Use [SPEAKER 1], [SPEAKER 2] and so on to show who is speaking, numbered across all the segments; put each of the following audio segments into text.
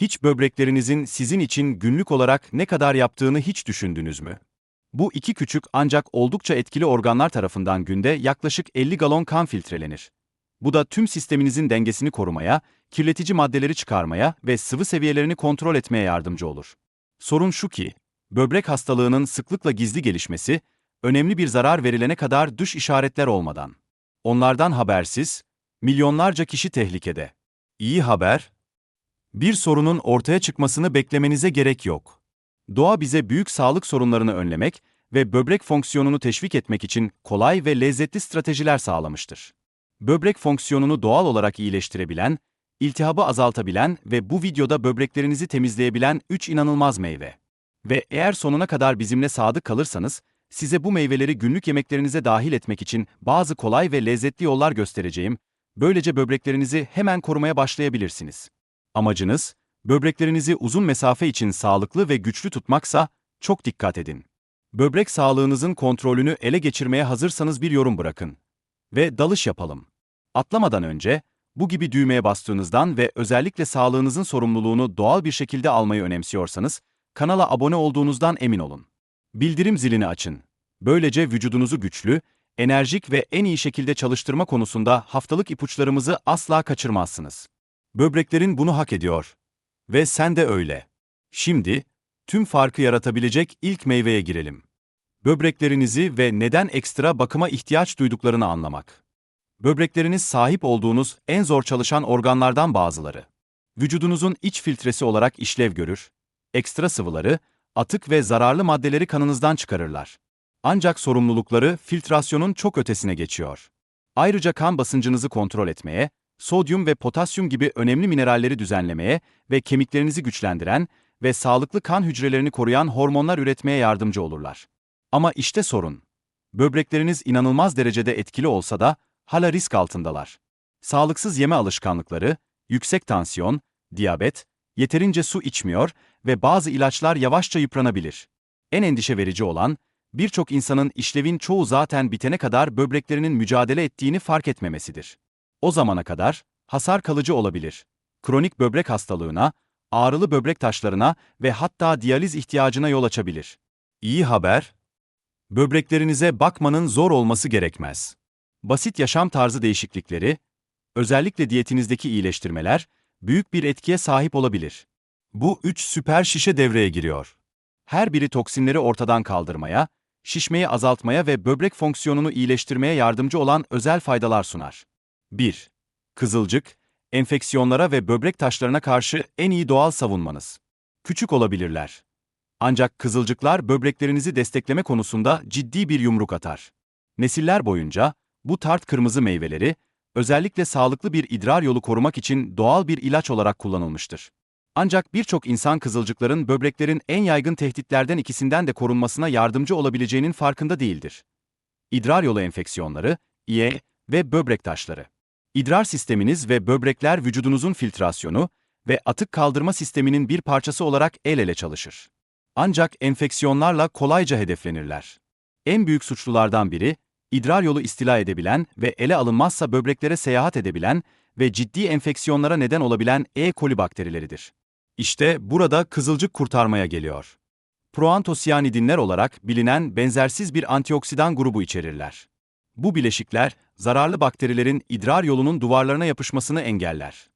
[SPEAKER 1] Hiç böbreklerinizin sizin için günlük olarak ne kadar yaptığını hiç düşündünüz mü? Bu iki küçük ancak oldukça etkili organlar tarafından günde yaklaşık 50 galon kan filtrelenir. Bu da tüm sisteminizin dengesini korumaya, kirletici maddeleri çıkarmaya ve sıvı seviyelerini kontrol etmeye yardımcı olur. Sorun şu ki, böbrek hastalığının sıklıkla gizli gelişmesi, önemli bir zarar verilene kadar dış işaretler olmadan. Onlardan habersiz, milyonlarca kişi tehlikede. İyi haber, bir sorunun ortaya çıkmasını beklemenize gerek yok. Doğa bize büyük sağlık sorunlarını önlemek ve böbrek fonksiyonunu teşvik etmek için kolay ve lezzetli stratejiler sağlamıştır. Böbrek fonksiyonunu doğal olarak iyileştirebilen, iltihabı azaltabilen ve bu videoda böbreklerinizi temizleyebilen 3 inanılmaz meyve. Ve eğer sonuna kadar bizimle sadık kalırsanız, size bu meyveleri günlük yemeklerinize dahil etmek için bazı kolay ve lezzetli yollar göstereceğim, böylece böbreklerinizi hemen korumaya başlayabilirsiniz. Amacınız, böbreklerinizi uzun mesafe için sağlıklı ve güçlü tutmaksa, çok dikkat edin. Böbrek sağlığınızın kontrolünü ele geçirmeye hazırsanız bir yorum bırakın. Ve dalış yapalım. Atlamadan önce, bu gibi düğmeye bastığınızdan ve özellikle sağlığınızın sorumluluğunu doğal bir şekilde almayı önemsiyorsanız, kanala abone olduğunuzdan emin olun. Bildirim zilini açın. Böylece vücudunuzu güçlü, enerjik ve en iyi şekilde çalıştırma konusunda haftalık ipuçlarımızı asla kaçırmazsınız. Böbreklerin bunu hak ediyor. Ve sen de öyle. Şimdi, tüm farkı yaratabilecek ilk meyveye girelim. Böbreklerinizi ve neden ekstra bakıma ihtiyaç duyduklarını anlamak. Böbrekleriniz sahip olduğunuz en zor çalışan organlardan bazıları. Vücudunuzun iç filtresi olarak işlev görür, ekstra sıvıları, atık ve zararlı maddeleri kanınızdan çıkarırlar. Ancak sorumlulukları filtrasyonun çok ötesine geçiyor. Ayrıca kan basıncınızı kontrol etmeye, sodyum ve potasyum gibi önemli mineralleri düzenlemeye ve kemiklerinizi güçlendiren ve sağlıklı kan hücrelerini koruyan hormonlar üretmeye yardımcı olurlar. Ama işte sorun. Böbrekleriniz inanılmaz derecede etkili olsa da hala risk altındalar. Sağlıksız yeme alışkanlıkları, yüksek tansiyon, diyabet, yeterince su içmiyor ve bazı ilaçlar yavaşça yıpranabilir. En endişe verici olan, birçok insanın işlevin çoğu zaten bitene kadar böbreklerinin mücadele ettiğini fark etmemesidir. O zamana kadar hasar kalıcı olabilir. Kronik böbrek hastalığına, ağrılı böbrek taşlarına ve hatta diyaliz ihtiyacına yol açabilir. İyi haber, böbreklerinize bakmanın zor olması gerekmez. Basit yaşam tarzı değişiklikleri, özellikle diyetinizdeki iyileştirmeler, büyük bir etkiye sahip olabilir. Bu üç süper şişe devreye giriyor. Her biri toksinleri ortadan kaldırmaya, şişmeyi azaltmaya ve böbrek fonksiyonunu iyileştirmeye yardımcı olan özel faydalar sunar. 1. Kızılcık, enfeksiyonlara ve böbrek taşlarına karşı en iyi doğal savunmanız. Küçük olabilirler. Ancak kızılcıklar böbreklerinizi destekleme konusunda ciddi bir yumruk atar. Nesiller boyunca bu tart kırmızı meyveleri özellikle sağlıklı bir idrar yolu korumak için doğal bir ilaç olarak kullanılmıştır. Ancak birçok insan kızılcıkların böbreklerin en yaygın tehditlerden ikisinden de korunmasına yardımcı olabileceğinin farkında değildir. İdrar yolu enfeksiyonları, İE ve böbrek taşları. İdrar sisteminiz ve böbrekler vücudunuzun filtrasyonu ve atık kaldırma sisteminin bir parçası olarak el ele çalışır. Ancak enfeksiyonlarla kolayca hedeflenirler. En büyük suçlulardan biri, idrar yolu istila edebilen ve ele alınmazsa böbreklere seyahat edebilen ve ciddi enfeksiyonlara neden olabilen E. coli bakterileridir. İşte burada kızılcık kurtarmaya geliyor. Proantosiyanidinler olarak bilinen benzersiz bir antioksidan grubu içerirler. Bu bileşikler, zararlı bakterilerin idrar yolunun duvarlarına yapışmasını engeller.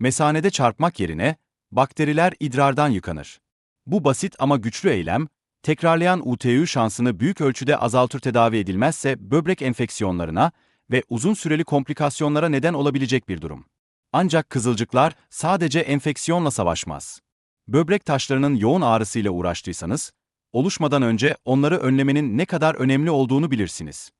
[SPEAKER 1] Mesanede çarpmak yerine, bakteriler idrardan yıkanır. Bu basit ama güçlü eylem, tekrarlayan UTÜ şansını büyük ölçüde azaltır tedavi edilmezse böbrek enfeksiyonlarına ve uzun süreli komplikasyonlara neden olabilecek bir durum. Ancak kızılcıklar sadece enfeksiyonla savaşmaz. Böbrek taşlarının yoğun ağrısıyla uğraştıysanız, oluşmadan önce onları önlemenin ne kadar önemli olduğunu bilirsiniz.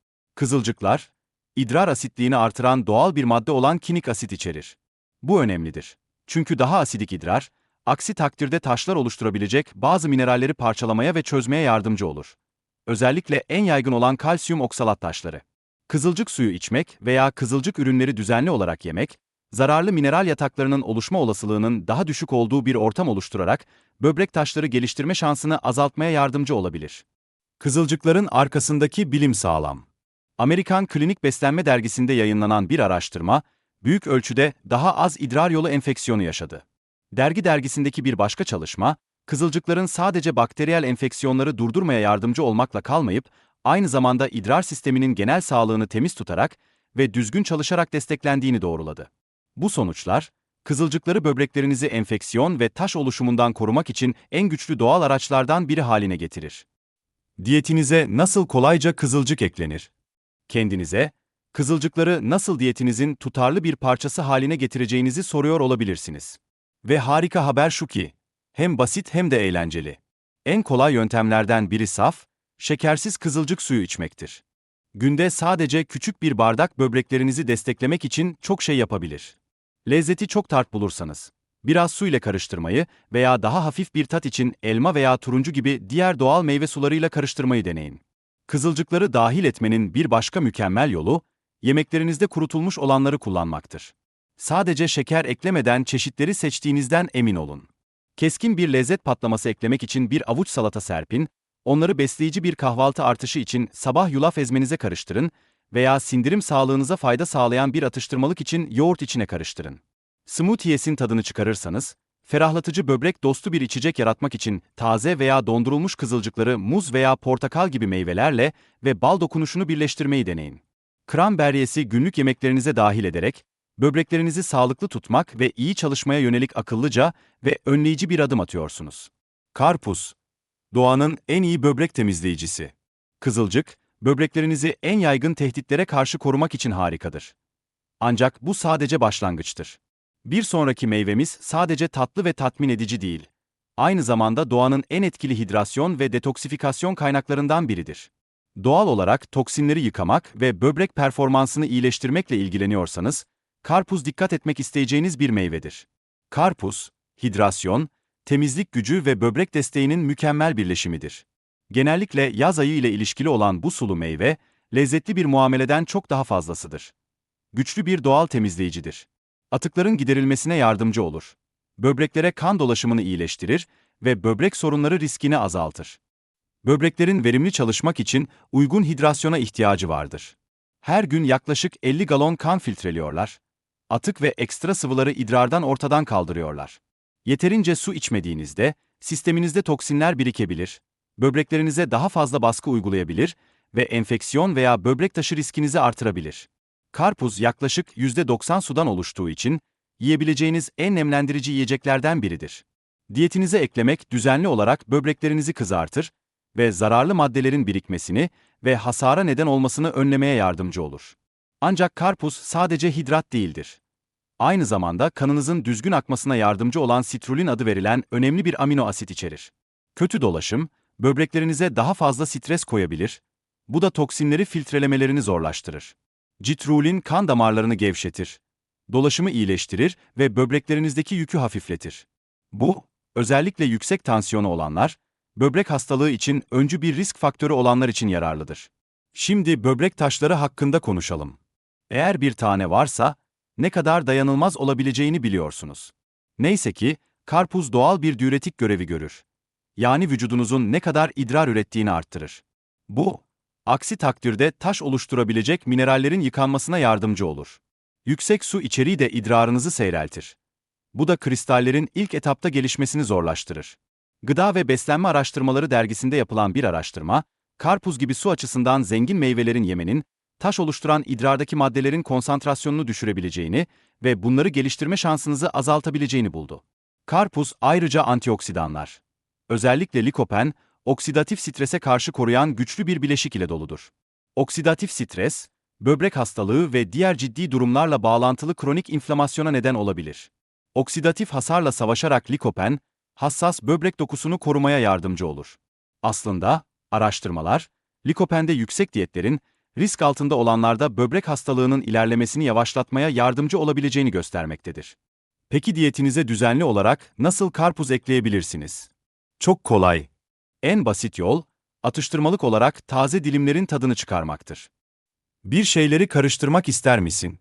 [SPEAKER 1] Kızılcıklar, idrar asitliğini artıran doğal bir madde olan kinik asit içerir. Bu önemlidir. Çünkü daha asidik idrar, aksi takdirde taşlar oluşturabilecek bazı mineralleri parçalamaya ve çözmeye yardımcı olur. Özellikle en yaygın olan kalsiyum oksalat taşları. Kızılcık suyu içmek veya kızılcık ürünleri düzenli olarak yemek, zararlı mineral yataklarının oluşma olasılığının daha düşük olduğu bir ortam oluşturarak böbrek taşları geliştirme şansını azaltmaya yardımcı olabilir. Kızılcıkların arkasındaki bilim sağlam. Amerikan Klinik Beslenme dergisinde yayınlanan bir araştırma, büyük ölçüde daha az idrar yolu enfeksiyonu yaşadı. Dergi dergisindeki bir başka çalışma, kızılcıkların sadece bakteriyel enfeksiyonları durdurmaya yardımcı olmakla kalmayıp, aynı zamanda idrar sisteminin genel sağlığını temiz tutarak ve düzgün çalışarak desteklendiğini doğruladı. Bu sonuçlar, kızılcıkları böbreklerinizi enfeksiyon ve taş oluşumundan korumak için en güçlü doğal araçlardan biri haline getirir. Diyetinize nasıl kolayca kızılcık eklenir? Kendinize, kızılcıkları nasıl diyetinizin tutarlı bir parçası haline getireceğinizi soruyor olabilirsiniz. Ve harika haber şu ki, hem basit hem de eğlenceli. En kolay yöntemlerden biri saf, şekersiz kızılcık suyu içmektir. Günde sadece küçük bir bardak böbreklerinizi desteklemek için çok şey yapabilir. Lezzeti çok tart bulursanız, biraz su ile karıştırmayı veya daha hafif bir tat için elma veya turuncu gibi diğer doğal meyve sularıyla karıştırmayı deneyin. Kızılcıkları dahil etmenin bir başka mükemmel yolu, yemeklerinizde kurutulmuş olanları kullanmaktır. Sadece şeker eklemeden çeşitleri seçtiğinizden emin olun. Keskin bir lezzet patlaması eklemek için bir avuç salata serpin, onları besleyici bir kahvaltı artışı için sabah yulaf ezmenize karıştırın veya sindirim sağlığınıza fayda sağlayan bir atıştırmalık için yoğurt içine karıştırın. Smoothie'sin tadını çıkarırsanız, ferahlatıcı böbrek dostu bir içecek yaratmak için taze veya dondurulmuş kızılcıkları muz veya portakal gibi meyvelerle ve bal dokunuşunu birleştirmeyi deneyin. Kranberiyesi günlük yemeklerinize dahil ederek, böbreklerinizi sağlıklı tutmak ve iyi çalışmaya yönelik akıllıca ve önleyici bir adım atıyorsunuz. Karpuz, doğanın en iyi böbrek temizleyicisi. Kızılcık, böbreklerinizi en yaygın tehditlere karşı korumak için harikadır. Ancak bu sadece başlangıçtır. Bir sonraki meyvemiz sadece tatlı ve tatmin edici değil. Aynı zamanda doğanın en etkili hidrasyon ve detoksifikasyon kaynaklarından biridir. Doğal olarak toksinleri yıkamak ve böbrek performansını iyileştirmekle ilgileniyorsanız, karpuz dikkat etmek isteyeceğiniz bir meyvedir. Karpuz, hidrasyon, temizlik gücü ve böbrek desteğinin mükemmel birleşimidir. Genellikle yaz ayı ile ilişkili olan bu sulu meyve, lezzetli bir muameleden çok daha fazlasıdır. Güçlü bir doğal temizleyicidir. Atıkların giderilmesine yardımcı olur. Böbreklere kan dolaşımını iyileştirir ve böbrek sorunları riskini azaltır. Böbreklerin verimli çalışmak için uygun hidrasyona ihtiyacı vardır. Her gün yaklaşık 50 galon kan filtreliyorlar. Atık ve ekstra sıvıları idrardan ortadan kaldırıyorlar. Yeterince su içmediğinizde, sisteminizde toksinler birikebilir, böbreklerinize daha fazla baskı uygulayabilir ve enfeksiyon veya böbrek taşı riskinizi artırabilir. Karpuz yaklaşık %90 sudan oluştuğu için, yiyebileceğiniz en nemlendirici yiyeceklerden biridir. Diyetinize eklemek düzenli olarak böbreklerinizi kızartır ve zararlı maddelerin birikmesini ve hasara neden olmasını önlemeye yardımcı olur. Ancak karpuz sadece hidrat değildir. Aynı zamanda kanınızın düzgün akmasına yardımcı olan sitrulin adı verilen önemli bir amino asit içerir. Kötü dolaşım, böbreklerinize daha fazla stres koyabilir, bu da toksinleri filtrelemelerini zorlaştırır. Citrulin kan damarlarını gevşetir, dolaşımı iyileştirir ve böbreklerinizdeki yükü hafifletir. Bu, özellikle yüksek tansiyonu olanlar, böbrek hastalığı için öncü bir risk faktörü olanlar için yararlıdır. Şimdi böbrek taşları hakkında konuşalım. Eğer bir tane varsa, ne kadar dayanılmaz olabileceğini biliyorsunuz. Neyse ki, karpuz doğal bir diüretik görevi görür. Yani vücudunuzun ne kadar idrar ürettiğini arttırır. Bu, aksi takdirde taş oluşturabilecek minerallerin yıkanmasına yardımcı olur. Yüksek su içeriği de idrarınızı seyreltir. Bu da kristallerin ilk etapta gelişmesini zorlaştırır. Gıda ve Beslenme Araştırmaları dergisinde yapılan bir araştırma, karpuz gibi su açısından zengin meyvelerin yemenin, taş oluşturan idrardaki maddelerin konsantrasyonunu düşürebileceğini ve bunları geliştirme şansınızı azaltabileceğini buldu. Karpuz ayrıca antioksidanlar. Özellikle likopen, oksidatif strese karşı koruyan güçlü bir bileşik ile doludur. Oksidatif stres, böbrek hastalığı ve diğer ciddi durumlarla bağlantılı kronik inflamasyona neden olabilir. Oksidatif hasarla savaşarak likopen, hassas böbrek dokusunu korumaya yardımcı olur. Aslında, araştırmalar, likopende yüksek diyetlerin, risk altında olanlarda böbrek hastalığının ilerlemesini yavaşlatmaya yardımcı olabileceğini göstermektedir. Peki diyetinize düzenli olarak nasıl karpuz ekleyebilirsiniz? Çok kolay. En basit yol, atıştırmalık olarak taze dilimlerin tadını çıkarmaktır. Bir şeyleri karıştırmak ister misin?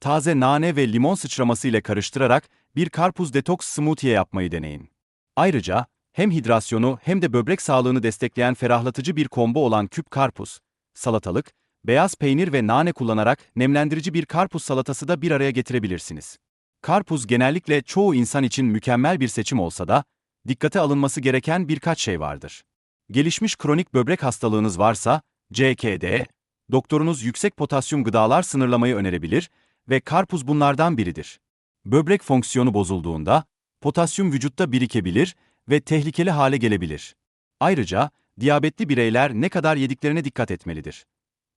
[SPEAKER 1] Taze nane ve limon sıçraması ile karıştırarak bir karpuz detoks smoothie yapmayı deneyin. Ayrıca, hem hidrasyonu hem de böbrek sağlığını destekleyen ferahlatıcı bir kombo olan küp karpuz, salatalık, beyaz peynir ve nane kullanarak nemlendirici bir karpuz salatası da bir araya getirebilirsiniz. Karpuz genellikle çoğu insan için mükemmel bir seçim olsa da, dikkate alınması gereken birkaç şey vardır. Gelişmiş kronik böbrek hastalığınız varsa, CKD, doktorunuz yüksek potasyum gıdalar sınırlamayı önerebilir ve karpuz bunlardan biridir. Böbrek fonksiyonu bozulduğunda, potasyum vücutta birikebilir ve tehlikeli hale gelebilir. Ayrıca, diyabetli bireyler ne kadar yediklerine dikkat etmelidir.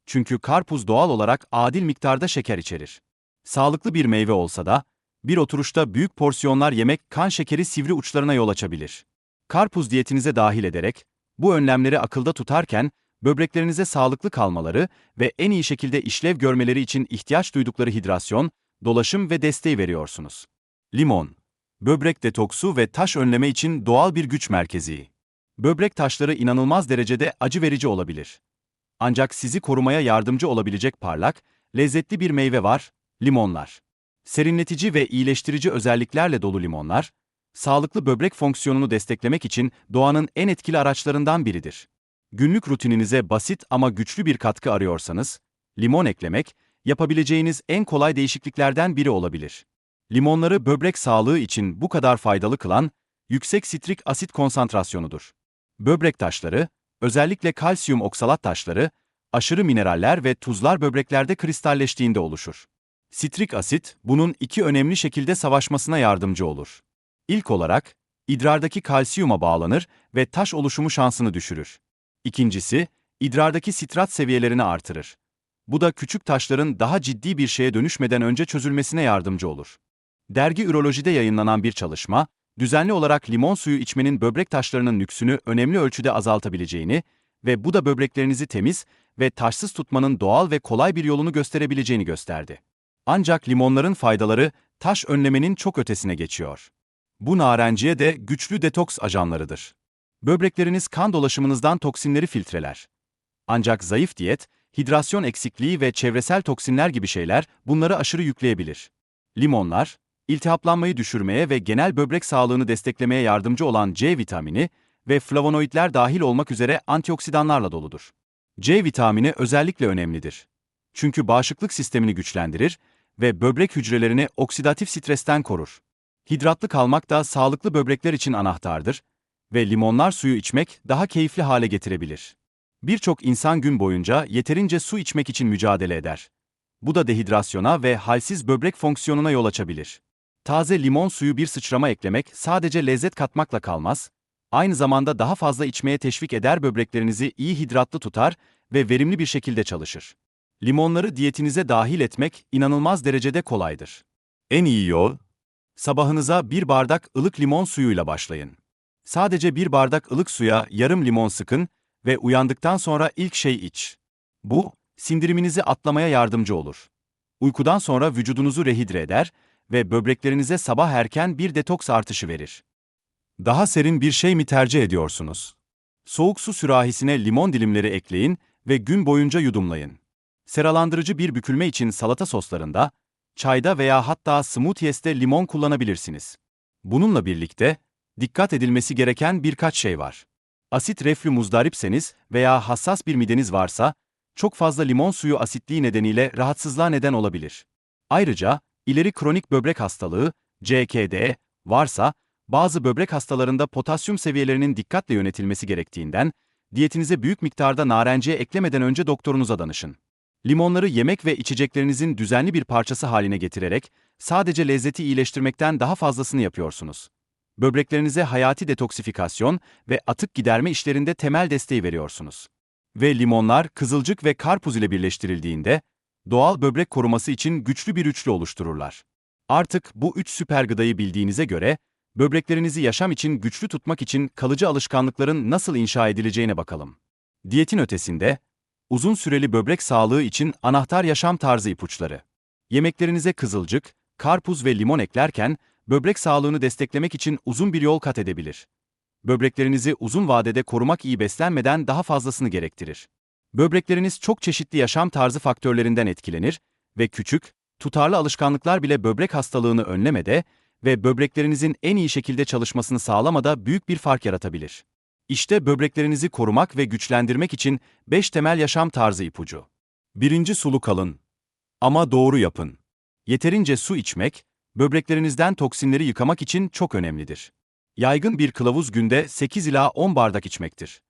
[SPEAKER 1] Çünkü karpuz doğal olarak adil miktarda şeker içerir. Sağlıklı bir meyve olsa da, bir oturuşta büyük porsiyonlar yemek kan şekeri sivri uçlarına yol açabilir. Karpuz diyetinize dahil ederek, bu önlemleri akılda tutarken, böbreklerinize sağlıklı kalmaları ve en iyi şekilde işlev görmeleri için ihtiyaç duydukları hidrasyon, dolaşım ve desteği veriyorsunuz. Limon, böbrek detoksu ve taş önleme için doğal bir güç merkezi. Böbrek taşları inanılmaz derecede acı verici olabilir. Ancak sizi korumaya yardımcı olabilecek parlak, lezzetli bir meyve var, limonlar. Serinletici ve iyileştirici özelliklerle dolu limonlar, sağlıklı böbrek fonksiyonunu desteklemek için doğanın en etkili araçlarından biridir. Günlük rutininize basit ama güçlü bir katkı arıyorsanız, limon eklemek, yapabileceğiniz en kolay değişikliklerden biri olabilir. Limonları böbrek sağlığı için bu kadar faydalı kılan, yüksek sitrik asit konsantrasyonudur. Böbrek taşları, özellikle kalsiyum oksalat taşları, aşırı mineraller ve tuzlar böbreklerde kristalleştiğinde oluşur. Sitrik asit, bunun iki önemli şekilde savaşmasına yardımcı olur. İlk olarak, idrardaki kalsiyuma bağlanır ve taş oluşumu şansını düşürür. İkincisi, idrardaki sitrat seviyelerini artırır. Bu da küçük taşların daha ciddi bir şeye dönüşmeden önce çözülmesine yardımcı olur. Dergi Üroloji'de yayınlanan bir çalışma, düzenli olarak limon suyu içmenin böbrek taşlarının nüksünü önemli ölçüde azaltabileceğini ve bu da böbreklerinizi temiz ve taşsız tutmanın doğal ve kolay bir yolunu gösterebileceğini gösterdi. Ancak limonların faydaları taş önlemenin çok ötesine geçiyor. Bu narenciye de güçlü detoks ajanlarıdır. Böbrekleriniz kan dolaşımınızdan toksinleri filtreler. Ancak zayıf diyet, hidrasyon eksikliği ve çevresel toksinler gibi şeyler bunları aşırı yükleyebilir. Limonlar, iltihaplanmayı düşürmeye ve genel böbrek sağlığını desteklemeye yardımcı olan C vitamini ve flavonoidler dahil olmak üzere antioksidanlarla doludur. C vitamini özellikle önemlidir. Çünkü bağışıklık sistemini güçlendirir ve böbrek hücrelerini oksidatif stresten korur. Hidratlı kalmak da sağlıklı böbrekler için anahtardır ve limonlar suyu içmek daha keyifli hale getirebilir. Birçok insan gün boyunca yeterince su içmek için mücadele eder. Bu da dehidrasyona ve halsiz böbrek fonksiyonuna yol açabilir. Taze limon suyu bir sıçrama eklemek sadece lezzet katmakla kalmaz, aynı zamanda daha fazla içmeye teşvik eder böbreklerinizi iyi hidratlı tutar ve verimli bir şekilde çalışır. Limonları diyetinize dahil etmek inanılmaz derecede kolaydır. En iyi yol, sabahınıza bir bardak ılık limon suyuyla başlayın. Sadece bir bardak ılık suya yarım limon sıkın ve uyandıktan sonra ilk şey iç. Bu, sindiriminizi atlamaya yardımcı olur. Uykudan sonra vücudunuzu rehidre eder ve böbreklerinize sabah erken bir detoks artışı verir. Daha serin bir şey mi tercih ediyorsunuz? Soğuk su sürahisine limon dilimleri ekleyin ve gün boyunca yudumlayın. Seralandırıcı bir bükülme için salata soslarında, çayda veya hatta smoothies'te limon kullanabilirsiniz. Bununla birlikte, dikkat edilmesi gereken birkaç şey var. Asit reflü muzdaripseniz veya hassas bir mideniz varsa, çok fazla limon suyu asitliği nedeniyle rahatsızlığa neden olabilir. Ayrıca, ileri kronik böbrek hastalığı, CKD, varsa, bazı böbrek hastalarında potasyum seviyelerinin dikkatle yönetilmesi gerektiğinden, diyetinize büyük miktarda narenciye eklemeden önce doktorunuza danışın. Limonları yemek ve içeceklerinizin düzenli bir parçası haline getirerek, sadece lezzeti iyileştirmekten daha fazlasını yapıyorsunuz. Böbreklerinize hayati detoksifikasyon ve atık giderme işlerinde temel desteği veriyorsunuz. Ve limonlar, kızılcık ve karpuz ile birleştirildiğinde, doğal böbrek koruması için güçlü bir üçlü oluştururlar. Artık bu üç süper gıdayı bildiğinize göre, böbreklerinizi yaşam için güçlü tutmak için kalıcı alışkanlıkların nasıl inşa edileceğine bakalım. Diyetin ötesinde, uzun süreli böbrek sağlığı için anahtar yaşam tarzı ipuçları. Yemeklerinize kızılcık, karpuz ve limon eklerken, böbrek sağlığını desteklemek için uzun bir yol kat edebilir. Böbreklerinizi uzun vadede korumak iyi beslenmeden daha fazlasını gerektirir. Böbrekleriniz çok çeşitli yaşam tarzı faktörlerinden etkilenir ve küçük, tutarlı alışkanlıklar bile böbrek hastalığını önlemede ve böbreklerinizin en iyi şekilde çalışmasını sağlamada büyük bir fark yaratabilir. İşte böbreklerinizi korumak ve güçlendirmek için 5 temel yaşam tarzı ipucu. Birinci sulu kalın. Ama doğru yapın. Yeterince su içmek, böbreklerinizden toksinleri yıkamak için çok önemlidir. Yaygın bir kılavuz günde 8 ila 10 bardak içmektir.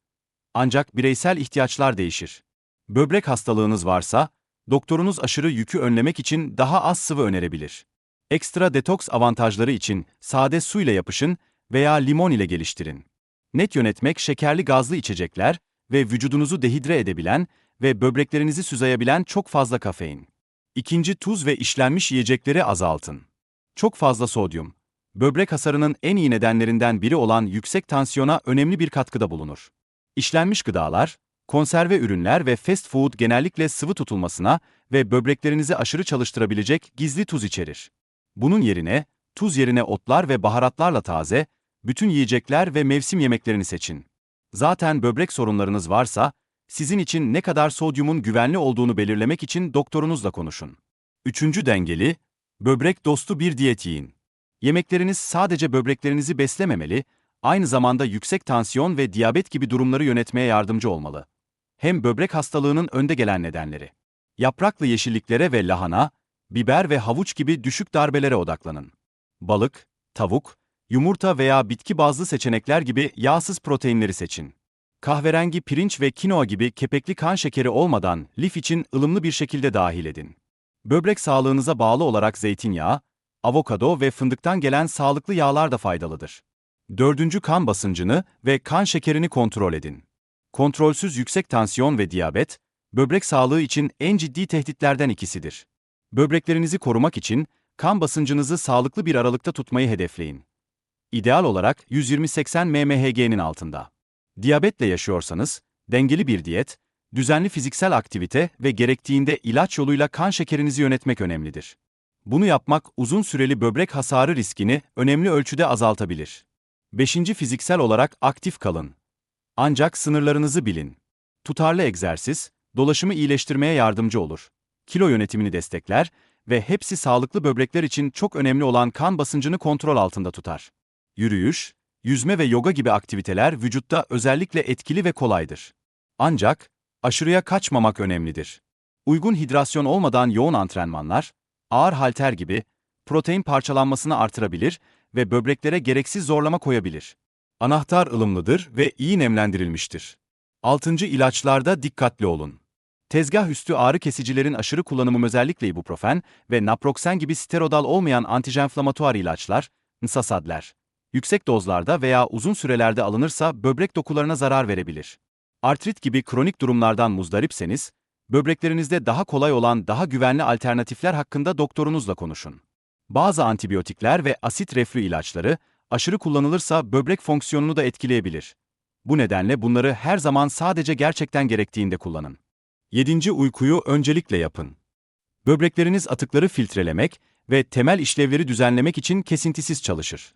[SPEAKER 1] Ancak bireysel ihtiyaçlar değişir. Böbrek hastalığınız varsa, doktorunuz aşırı yükü önlemek için daha az sıvı önerebilir. Ekstra detoks avantajları için sade su ile yapışın veya limon ile geliştirin. Net yönetmek şekerli gazlı içecekler ve vücudunuzu dehidre edebilen ve böbreklerinizi süzayabilen çok fazla kafein. İkinci tuz ve işlenmiş yiyecekleri azaltın. Çok fazla sodyum. Böbrek hasarının en iyi nedenlerinden biri olan yüksek tansiyona önemli bir katkıda bulunur. İşlenmiş gıdalar, konserve ürünler ve fast food genellikle sıvı tutulmasına ve böbreklerinizi aşırı çalıştırabilecek gizli tuz içerir. Bunun yerine, tuz yerine otlar ve baharatlarla taze, bütün yiyecekler ve mevsim yemeklerini seçin. Zaten böbrek sorunlarınız varsa, sizin için ne kadar sodyumun güvenli olduğunu belirlemek için doktorunuzla konuşun. Üçüncü dengeli, böbrek dostu bir diyet yiyin. Yemekleriniz sadece böbreklerinizi beslememeli, aynı zamanda yüksek tansiyon ve diyabet gibi durumları yönetmeye yardımcı olmalı. Hem böbrek hastalığının önde gelen nedenleri. Yapraklı yeşilliklere ve lahana, biber ve havuç gibi düşük darbelere odaklanın. Balık, tavuk, yumurta veya bitki bazlı seçenekler gibi yağsız proteinleri seçin. Kahverengi pirinç ve kinoa gibi kepekli kan şekeri olmadan lif için ılımlı bir şekilde dahil edin. Böbrek sağlığınıza bağlı olarak zeytinyağı, avokado ve fındıktan gelen sağlıklı yağlar da faydalıdır. Dördüncü kan basıncını ve kan şekerini kontrol edin. Kontrolsüz yüksek tansiyon ve diyabet, böbrek sağlığı için en ciddi tehditlerden ikisidir. Böbreklerinizi korumak için kan basıncınızı sağlıklı bir aralıkta tutmayı hedefleyin. İdeal olarak 120-80 mmHg'nin altında. Diyabetle yaşıyorsanız, dengeli bir diyet, düzenli fiziksel aktivite ve gerektiğinde ilaç yoluyla kan şekerinizi yönetmek önemlidir. Bunu yapmak uzun süreli böbrek hasarı riskini önemli ölçüde azaltabilir. 5. Fiziksel olarak aktif kalın. Ancak sınırlarınızı bilin. Tutarlı egzersiz, dolaşımı iyileştirmeye yardımcı olur. Kilo yönetimini destekler ve hepsi sağlıklı böbrekler için çok önemli olan kan basıncını kontrol altında tutar. Yürüyüş, yüzme ve yoga gibi aktiviteler vücutta özellikle etkili ve kolaydır. Ancak aşırıya kaçmamak önemlidir. Uygun hidrasyon olmadan yoğun antrenmanlar, ağır halter gibi protein parçalanmasını artırabilir ve böbreklere gereksiz zorlama koyabilir. Anahtar ılımlıdır ve iyi nemlendirilmiştir. 6. ilaçlarda dikkatli olun. Tezgah üstü ağrı kesicilerin aşırı kullanımı özellikle ibuprofen ve naproxen gibi sterodal olmayan antijenflamatuar ilaçlar, NSAID'ler, yüksek dozlarda veya uzun sürelerde alınırsa böbrek dokularına zarar verebilir. Artrit gibi kronik durumlardan muzdaripseniz, böbreklerinizde daha kolay olan daha güvenli alternatifler hakkında doktorunuzla konuşun. Bazı antibiyotikler ve asit reflü ilaçları, aşırı kullanılırsa böbrek fonksiyonunu da etkileyebilir. Bu nedenle bunları her zaman sadece gerçekten gerektiğinde kullanın. 7. Uykuyu öncelikle yapın. Böbrekleriniz atıkları filtrelemek ve temel işlevleri düzenlemek için kesintisiz çalışır.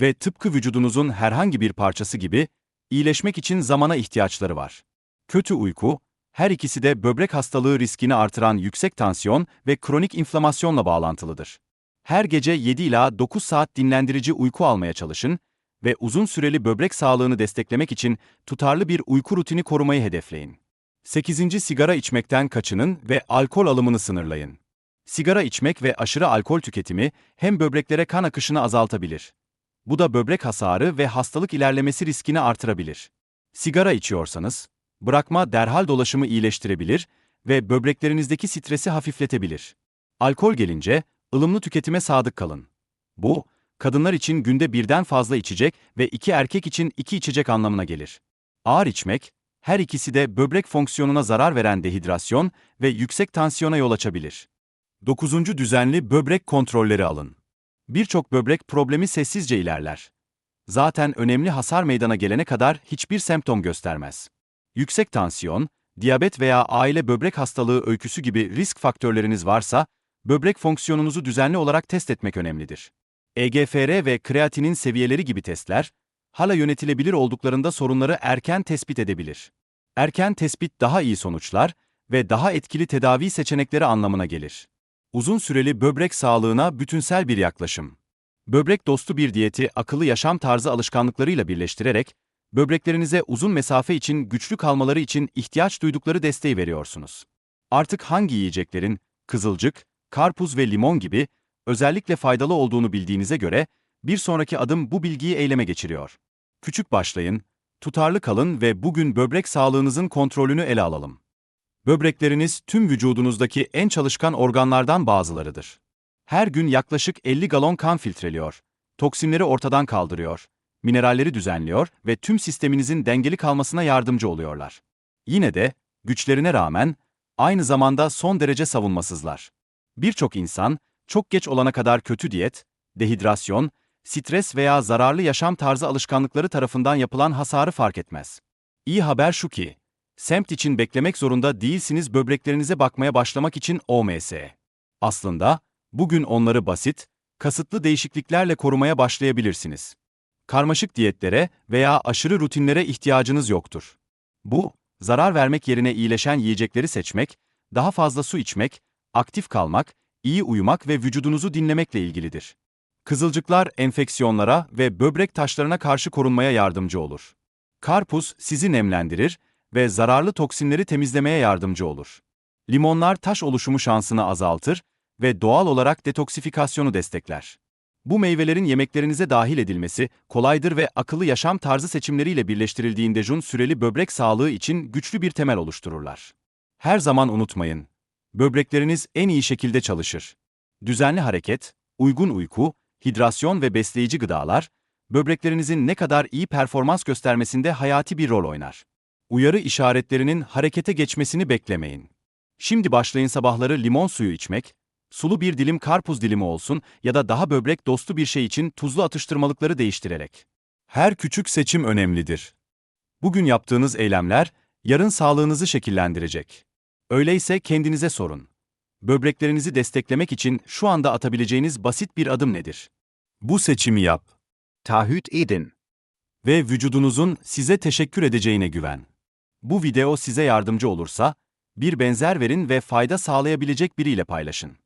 [SPEAKER 1] Ve tıpkı vücudunuzun herhangi bir parçası gibi, iyileşmek için zamana ihtiyaçları var. Kötü uyku, her ikisi de böbrek hastalığı riskini artıran yüksek tansiyon ve kronik inflamasyonla bağlantılıdır. Her gece 7 ila 9 saat dinlendirici uyku almaya çalışın ve uzun süreli böbrek sağlığını desteklemek için tutarlı bir uyku rutini korumayı hedefleyin. 8. Sigara içmekten kaçının ve alkol alımını sınırlayın. Sigara içmek ve aşırı alkol tüketimi hem böbreklere kan akışını azaltabilir. Bu da böbrek hasarı ve hastalık ilerlemesi riskini artırabilir. Sigara içiyorsanız, bırakma derhal dolaşımı iyileştirebilir ve böbreklerinizdeki stresi hafifletebilir. Alkol gelince, ılımlı tüketime sadık kalın. Bu, kadınlar için günde birden fazla içecek ve iki erkek için iki içecek anlamına gelir. Ağır içmek, her ikisi de böbrek fonksiyonuna zarar veren dehidrasyon ve yüksek tansiyona yol açabilir. 9. Düzenli böbrek kontrolleri alın. Birçok böbrek problemi sessizce ilerler. Zaten önemli hasar meydana gelene kadar hiçbir semptom göstermez. Yüksek tansiyon, diyabet veya aile böbrek hastalığı öyküsü gibi risk faktörleriniz varsa, böbrek fonksiyonunuzu düzenli olarak test etmek önemlidir. EGFR ve kreatinin seviyeleri gibi testler, hala yönetilebilir olduklarında sorunları erken tespit edebilir. Erken tespit daha iyi sonuçlar ve daha etkili tedavi seçenekleri anlamına gelir. Uzun süreli böbrek sağlığına bütünsel bir yaklaşım. Böbrek dostu bir diyeti akıllı yaşam tarzı alışkanlıklarıyla birleştirerek, böbreklerinize uzun mesafe için güçlü kalmaları için ihtiyaç duydukları desteği veriyorsunuz. Artık hangi yiyeceklerin, kızılcık, karpuz ve limon gibi özellikle faydalı olduğunu bildiğinize göre, bir sonraki adım bu bilgiyi eyleme geçiriyor. Küçük başlayın, tutarlı kalın ve bugün böbrek sağlığınızın kontrolünü ele alalım. Böbrekleriniz tüm vücudunuzdaki en çalışkan organlardan bazılarıdır. Her gün yaklaşık 50 galon kan filtreliyor, toksinleri ortadan kaldırıyor, mineralleri düzenliyor ve tüm sisteminizin dengeli kalmasına yardımcı oluyorlar. Yine de, güçlerine rağmen, aynı zamanda son derece savunmasızlar. Birçok insan, çok geç olana kadar kötü diyet, dehidrasyon, stres veya zararlı yaşam tarzı alışkanlıkları tarafından yapılan hasarı fark etmez. İyi haber şu ki, semt için beklemek zorunda değilsiniz böbreklerinize bakmaya başlamak için OMS. Aslında, bugün onları basit, kasıtlı değişikliklerle korumaya başlayabilirsiniz. Karmaşık diyetlere veya aşırı rutinlere ihtiyacınız yoktur. Bu, zarar vermek yerine iyileşen yiyecekleri seçmek, daha fazla su içmek, aktif kalmak, iyi uyumak ve vücudunuzu dinlemekle ilgilidir. Kızılcıklar enfeksiyonlara ve böbrek taşlarına karşı korunmaya yardımcı olur. Karpuz sizi nemlendirir ve zararlı toksinleri temizlemeye yardımcı olur. Limonlar taş oluşumu şansını azaltır ve doğal olarak detoksifikasyonu destekler. Bu meyvelerin yemeklerinize dahil edilmesi kolaydır ve akıllı yaşam tarzı seçimleriyle birleştirildiğinde jun süreli böbrek sağlığı için güçlü bir temel oluştururlar. Her zaman unutmayın, böbrekleriniz en iyi şekilde çalışır. Düzenli hareket, uygun uyku, hidrasyon ve besleyici gıdalar, böbreklerinizin ne kadar iyi performans göstermesinde hayati bir rol oynar. Uyarı işaretlerinin harekete geçmesini beklemeyin. Şimdi başlayın sabahları limon suyu içmek, sulu bir dilim karpuz dilimi olsun ya da daha böbrek dostu bir şey için tuzlu atıştırmalıkları değiştirerek. Her küçük seçim önemlidir. Bugün yaptığınız eylemler, yarın sağlığınızı şekillendirecek. Öyleyse kendinize sorun. Böbreklerinizi desteklemek için şu anda atabileceğiniz basit bir adım nedir? Bu seçimi yap.
[SPEAKER 2] Taahhüt edin.
[SPEAKER 1] Ve vücudunuzun size teşekkür edeceğine güven. Bu video size yardımcı olursa, bir benzer verin ve fayda sağlayabilecek biriyle paylaşın.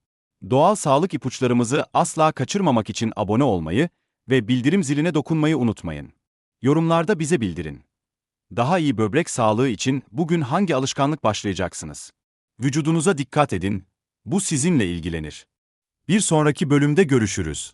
[SPEAKER 1] Doğal sağlık ipuçlarımızı asla kaçırmamak için abone olmayı ve bildirim ziline dokunmayı unutmayın. Yorumlarda bize bildirin. Daha iyi böbrek sağlığı için bugün hangi alışkanlık başlayacaksınız? Vücudunuza dikkat edin, bu sizinle ilgilenir. Bir sonraki bölümde görüşürüz.